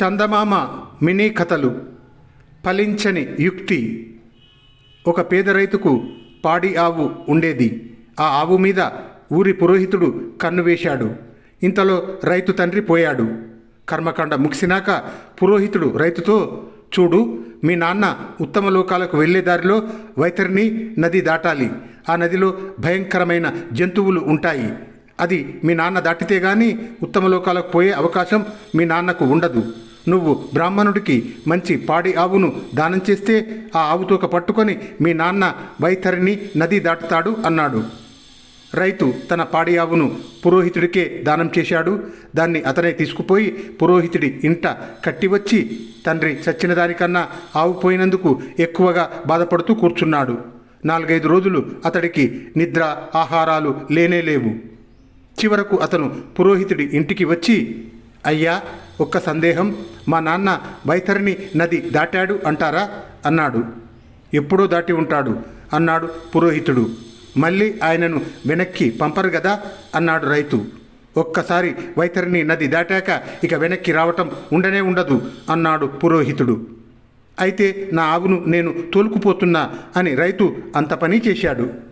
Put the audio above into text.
చందమామ mini కథలు ఫలించని యుక్తి. ఒక పేద రైతుకు పాడి ఆవు ఉండేది. ఆ ఆవు మీద ఊరి పురోహితుడు కన్ను వేశాడు. ఇంతలో రైతు తండ్రి పోయాడు. కర్మకాండ ముగిసినాక పురోహితుడు రైతుతో చూడు మీ నాన్న ఉత్తమ లోకాలకు వెళ్ళే దారిలో వైతరిని నది దాటాలి. ఆ నదిలో భయంకరమైన జంతువులు ఉంటాయి. అది మీ నాన్న దాటితే గాని ఉత్తమ లోకాలకు పోయే అవకాశం మీ నాన్నకు ఉండదు. నువ్వు బ్రాహ్మణుడికి మంచి పాడి ఆవును దానం చేస్తే ఆ ఆవుతోక పట్టుకొని మీ నాన్న వైతరిని నది దాటుతాడు అన్నాడు. రైతు తన పాడి ఆవును పురోహితుడికే దానం చేశాడు. దాన్ని అతనే తీసుకుపోయి పురోహితుడి ఇంట కట్టివచ్చి తండ్రి చచ్చిన దానికన్నా ఆవు పోయినందుకు ఎక్కువగా బాధపడుతూ కూర్చున్నాడు. నాలుగైదు రోజులు అతడికి నిద్ర ఆహారాలు లేనే లేవు. చివరకు అతను పురోహితుడి ఇంటికి వచ్చి అయ్యా ఒక్క సందేహం మా నాన్న బైతరిణి నది దాటాడు అంటారా? అన్నాడు. ఎప్పుడో దాటి ఉంటాడు అన్నాడు పురోహితుడు. మళ్ళీ ఆయనను వెనక్కి పంపరు కదా అన్నాడు రైతు. ఒక్కసారి వైతరిని నది దాటాక ఇక వెనక్కి రావటం ఉండనే ఉండదు అన్నాడు పురోహితుడు. అయితే నా ఆవును నేను తోలుకుపోతున్నా అని రైతు అంత పని చేశాడు.